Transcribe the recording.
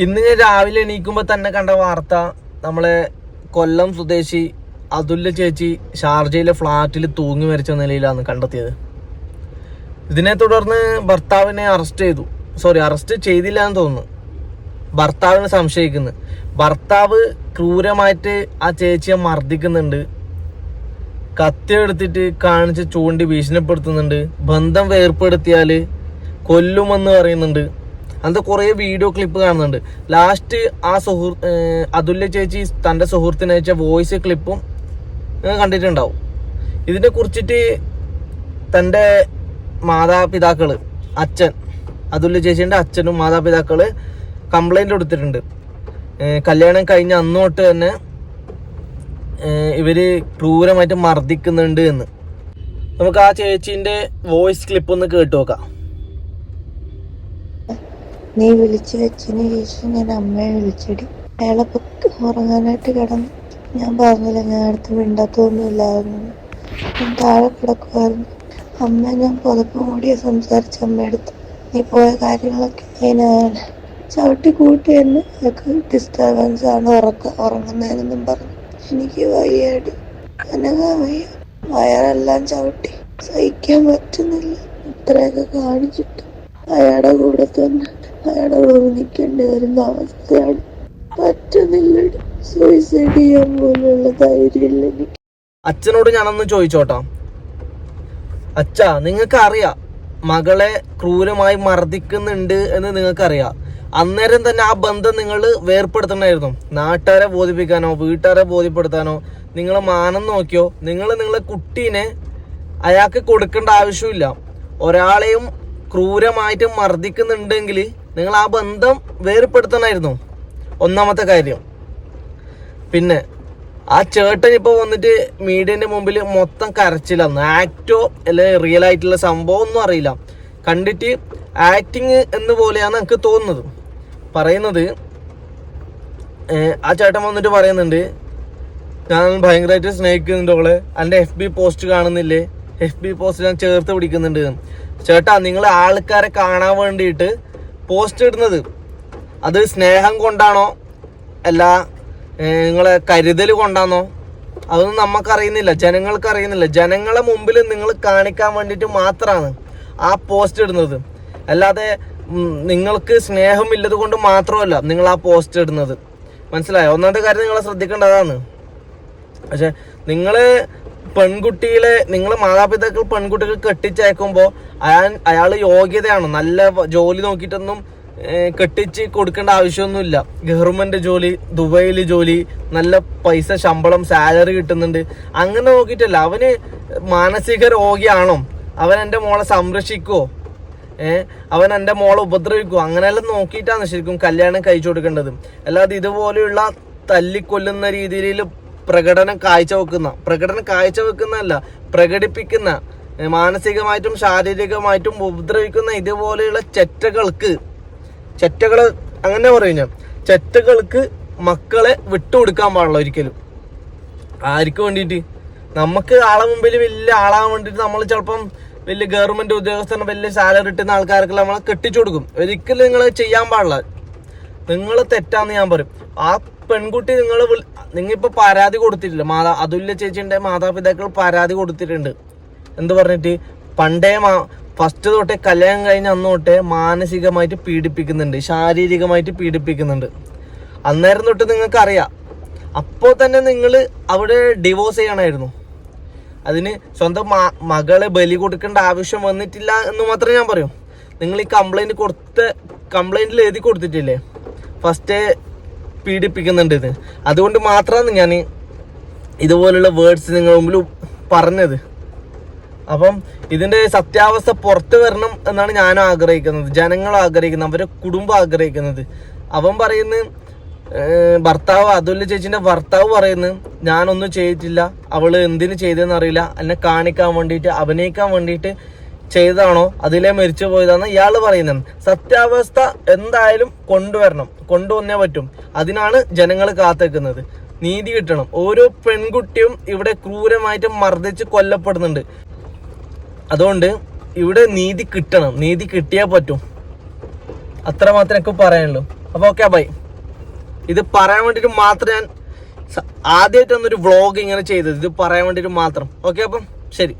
ഇന്ന് ഞാൻ രാവിലെ എണീക്കുമ്പോൾ തന്നെ കണ്ട വാർത്ത നമ്മളെ കൊല്ലം സ്വദേശി അതുല്യ ചേച്ചി ഷാർജയിലെ ഫ്ലാറ്റിൽ തൂങ്ങി മരിച്ച നിലയിലാണ് കണ്ടെത്തിയത്. ഇതിനെ തുടർന്ന് ഭർത്താവിനെ അറസ്റ്റ് ചെയ്തു. സോറി അറസ്റ്റ് ചെയ്തില്ല എന്ന് തോന്നുന്നു. ഭർത്താവിനെ സംശയിക്കുന്നു. ഭർത്താവ് ക്രൂരമായിട്ട് ആ ചേച്ചിയെ മർദ്ദിക്കുന്നുണ്ട്. കത്തിയെടുത്തിട്ട് കാണിച്ച് ചൂണ്ടി ഭീഷണിപ്പെടുത്തുന്നുണ്ട്. ബന്ധം വേർപ്പെടുത്തിയാൽ കൊല്ലുമെന്ന് പറയുന്നുണ്ട്. അങ്ങനത്തെ കുറേ വീഡിയോ ക്ലിപ്പ് കാണുന്നുണ്ട്. ലാസ്റ്റ് ആ സുഹൃ ഏർ അതുല്യ ചേച്ചി തന്റെ സുഹൃത്തിനെ വെച്ച വോയിസ് ക്ലിപ്പും കണ്ടിട്ടുണ്ടാവും. ഇതിനെ കുറിച്ചിട്ട് തന്റെ മാതാപിതാക്കൾ അച്ഛൻ അതുല്യ ചേച്ചീന്റെ അച്ഛനും മാതാപിതാക്കൾ കംപ്ലൈന്റ് കൊടുത്തിട്ടുണ്ട്. കല്യാണം കഴിഞ്ഞ അന്ന് തൊട്ട് തന്നെ ഇവർ ക്രൂരമായിട്ട് മർദ്ദിക്കുന്നുണ്ട് എന്ന്. നമുക്ക് ആ ചേച്ചീന്റെ വോയിസ് ക്ലിപ്പ് ഒന്ന് കേട്ടു നോക്കാം. നീ വിളിച്ചു വെച്ചതിന് ശേഷം ഞാൻ അമ്മയെ വിളിച്ചടി. അയാളെ ഉറങ്ങാനായിട്ട് കിടന്നു. ഞാൻ പറഞ്ഞില്ല ഞാൻ അടുത്ത് മിണ്ടാത്തൊന്നുമില്ലായിരുന്നു. ഞാൻ താഴെ കിടക്കുമായിരുന്നു അമ്മ ഞാൻ പുതപ്പ് മൂടിയ സംസാരിച്ച അമ്മയെടുത്ത് നീ പോയ കാര്യങ്ങളൊക്കെ അതിനാണ് ചവിട്ടി കൂട്ടി എന്ന് അയാൾക്ക് ഡിസ്റ്റർബൻസ് ആണ് ഉറക്ക ഉറങ്ങുന്നതിനെന്നും പറഞ്ഞു. എനിക്ക് വയ്യാടി. അനങ്ങാൻ വയ്യ. വയറെല്ലാം ചവിട്ടി. സഹിക്കാൻ പറ്റുന്നില്ല. ഇത്രയൊക്കെ കാണിച്ചിട്ട്. അയാളുടെ കൂടെ തന്നെ അയാളുടെ കൂടെ നിൽക്കേണ്ടി വരുന്ന അവസ്ഥയാണ്. പറ്റുന്നില്ല. സൂയിസൈഡ് ചെയ്യാൻ പോലുള്ള ധൈര്യമില്ല എനിക്ക്. അച്ഛനോട് ഞാനൊന്ന് ചോദിച്ചോട്ടാ. അച്ഛാ നിങ്ങൾക്ക് അറിയാം മകളെ ക്രൂരമായി മർദ്ദിക്കുന്നുണ്ട് എന്ന് നിങ്ങൾക്കറിയാം. അന്നേരം തന്നെ ആ ബന്ധം നിങ്ങൾ വേർപ്പെടുത്തണമായിരുന്നു നാട്ടുകാരെ ബോധിപ്പിക്കാനോ വീട്ടുകാരെ ബോധ്യപ്പെടുത്താനോ നിങ്ങൾ മാനം നോക്കിയോ നിങ്ങൾ നിങ്ങളെ കുട്ടീനെ അയാൾക്ക് കൊടുക്കേണ്ട ആവശ്യമില്ല. ഒരാളെയും ക്രൂരമായിട്ട് മർദ്ദിക്കുന്നുണ്ടെങ്കിൽ നിങ്ങൾ ആ ബന്ധം വേർപ്പെടുത്തണമായിരുന്നു. ഒന്നാമത്തെ കാര്യം. പിന്നെ ആ ചേട്ടൻ ഇപ്പൊ വന്നിട്ട് മീഡിയന്റെ മുമ്പിൽ മൊത്തം കരച്ചിലാണ് ആക്ടോ അല്ലെ റിയൽ ആയിട്ടുള്ള സംഭവം ഒന്നും അറിയില്ല. കണ്ടിട്ട് ആക്ടിങ് എന്ന് പോലെയാണ് എനിക്ക് തോന്നുന്നത്. പറയുന്നത് ആ ചേട്ടൻ വന്നിട്ട് പറയുന്നുണ്ട് ഞാൻ ഭയങ്കരമായിട്ട് സ്നേഹിക്കുന്നുണ്ട് അവളെ എന്റെ എഫ് ബി പോസ്റ്റ് കാണുന്നില്ലേ? എഫ് ബി പോസ്റ്റ് ഞാൻ ചേർത്ത് പിടിക്കുന്നുണ്ട്. ചേട്ടാ നിങ്ങൾ ആൾക്കാരെ കാണാൻ വേണ്ടിയിട്ട് പോസ്റ്റ് ഇടുന്നത് അത് സ്നേഹം കൊണ്ടാണോ? അല്ല നിങ്ങളെ കരുതൽ കൊണ്ടാണോ? അതൊന്നും നമുക്കറിയുന്നില്ല ജനങ്ങൾക്ക് അറിയുന്നില്ല ജനങ്ങളെ മുമ്പിൽ നിങ്ങൾ കാണിക്കാൻ വേണ്ടിയിട്ട് മാത്രമാണ് ആ പോസ്റ്റ് ഇടുന്നത്. അല്ലാതെ നിങ്ങൾക്ക് സ്നേഹമില്ലത് കൊണ്ട് മാത്രമല്ല നിങ്ങൾ ആ പോസ്റ്റ് ഇടുന്നത്. മനസ്സിലായോ? ഒന്നാമത്തെ കാര്യം നിങ്ങൾ ശ്രദ്ധിക്കേണ്ടതാണ് പക്ഷെ നിങ്ങൾ പെൺകുട്ടികളെ നിങ്ങൾ മാതാപിതാക്കൾ പെൺകുട്ടികൾ കെട്ടിച്ചയക്കുമ്പോൾ അയാൾ അയാൾ യോഗ്യതയാണ്? നല്ല ജോലി നോക്കിയിട്ടൊന്നും കെട്ടിച്ച് കൊടുക്കേണ്ട ആവശ്യമൊന്നുമില്ല. ഗവൺമെന്റ് ജോലി ദുബൈയിൽ ജോലി നല്ല പൈസ ശമ്പളം സാലറി കിട്ടുന്നുണ്ട്. അങ്ങനെ നോക്കിയിട്ടല്ല. അവന് മാനസിക രോഗിയാണോ? അവൻ എന്റെ മോളെ സംരക്ഷിക്കുവോ? ഏഹ് അവൻ എന്റെ മോളെ ഉപദ്രവിക്കുവോ? അങ്ങനെയെല്ലാം നോക്കിയിട്ടാണ് ശരിക്കും കല്യാണം കഴിച്ചു കൊടുക്കേണ്ടത്. അല്ലാതെ ഇതുപോലെയുള്ള തല്ലിക്കൊല്ലുന്ന രീതിയിൽ പ്രകടനം കാഴ്ചവെക്കുന്ന പ്രകടനം കാഴ്ചവെക്കുന്നതല്ല പ്രകടിപ്പിക്കുന്ന മാനസികമായിട്ടും ശാരീരികമായിട്ടും ഉപദ്രവിക്കുന്ന ഇതുപോലെയുള്ള ചെറ്റകൾക്ക് ചെറ്റകൾ അങ്ങനെ പറയും ഞാൻ ചെറ്റകൾക്ക് മക്കളെ വിട്ടുകൊടുക്കാൻ പാടില്ല ഒരിക്കലും. ആർക്ക് വേണ്ടിയിട്ട്? നമുക്ക് ആളെ മുമ്പിൽ വലിയ ആളാൻ വേണ്ടിയിട്ട് നമ്മൾ ചിലപ്പം വലിയ ഗവൺമെന്റ് ഉദ്യോഗസ്ഥന് വലിയ സാലറി കിട്ടുന്ന ആൾക്കാർക്ക് നമ്മളെ കെട്ടിച്ചു കൊടുക്കും. ഒരിക്കലും നിങ്ങൾ ചെയ്യാൻ പാടില്ല. നിങ്ങൾ തെറ്റാന്ന് ഞാൻ പറയും. ആ പെൺകുട്ടി നിങ്ങൾ ഇപ്പൊ പരാതി കൊടുത്തിട്ടില്ല? മാതാ അതുല്യ ചേച്ചിന്റെ മാതാപിതാക്കൾ പരാതി കൊടുത്തിട്ടുണ്ട്. എന്ത് പറഞ്ഞിട്ട്? പണ്ടേ മാ ഫസ്റ്റ് തൊട്ടേ കല്യാണം കഴിഞ്ഞ അന്ന് തൊട്ടേ മാനസികമായിട്ട് പീഡിപ്പിക്കുന്നുണ്ട്. ശാരീരികമായിട്ട് പീഡിപ്പിക്കുന്നുണ്ട്. അന്നേരം തൊട്ട് നിങ്ങൾക്ക് അറിയാം അപ്പോൾ തന്നെ നിങ്ങൾ അവിടെ ഡിവോഴ്സ് ചെയ്യണമായിരുന്നു അതിന് സ്വന്തം മകളെ ബലി കൊടുക്കേണ്ട ആവശ്യം വന്നിട്ടില്ല എന്ന് മാത്രമേ ഞാൻ പറയൂ. നിങ്ങൾ ഈ കംപ്ലൈന്റ് കൊടുത്ത കംപ്ലൈന്റിൽ എഴുതി കൊടുത്തിട്ടില്ലേ? ഫസ്റ്റ് പീഡിപ്പിക്കുന്നുണ്ട് ഇത്. അതുകൊണ്ട് മാത്രമാണ് ഞാൻ ഇതുപോലുള്ള വേർഡ്സ് നിങ്ങൾ മുമ്പിൽ പറഞ്ഞത്. അപ്പം ഇതിന്റെ സത്യാവസ്ഥ പുറത്തു വരണം എന്നാണ് ഞാൻ ആഗ്രഹിക്കുന്നത്. ജനങ്ങൾ ആഗ്രഹിക്കുന്നത് അവരെ കുടുംബം ആഗ്രഹിക്കുന്നത്. അവൻ പറയുന്ന ഭർത്താവ് അതുല്യ ചേച്ചിന്റെ ഭർത്താവ് പറയുന്നു ഞാനൊന്നും ചെയ്തിട്ടില്ല. അവൾ എന്തിനു ചെയ്തതെന്ന് അറിയില്ല. എന്നെ കാണിക്കാൻ വേണ്ടിയിട്ട് അഭിനയിക്കാൻ വേണ്ടിയിട്ട് ചെയ്തതാണോ? അതിലെ മരിച്ചു പോയതാണെന്ന് ഇയാൾ പറയുന്നത് സത്യാവസ്ഥ എന്തായാലും കൊണ്ടുവരണം. കൊണ്ടുവന്നേ പറ്റും. അതിനാണ് ജനങ്ങൾ കാത്തേക്കുന്നത് നീതി കിട്ടണം. ഓരോ പെൺകുട്ടിയും ഇവിടെ ക്രൂരമായിട്ട് മർദ്ദിച്ച് കൊല്ലപ്പെടുന്നുണ്ട്. അതുകൊണ്ട് ഇവിടെ നീതി കിട്ടണം. നീതി കിട്ടിയാൽ പറ്റും. അത്ര മാത്രമേ എനിക്ക് പറയാനുള്ളൂ. അപ്പോൾ ഓക്കെ ബൈ ഇത് പറയാൻ വേണ്ടിയിട്ട് മാത്രം ഞാൻ ആദ്യമായിട്ടൊന്നൊരു വ്ളോഗ് ഇങ്ങനെ ചെയ്തത്. ഇത് പറയാൻ വേണ്ടിയിട്ട് മാത്രം. ഓക്കെ അപ്പം ശരി.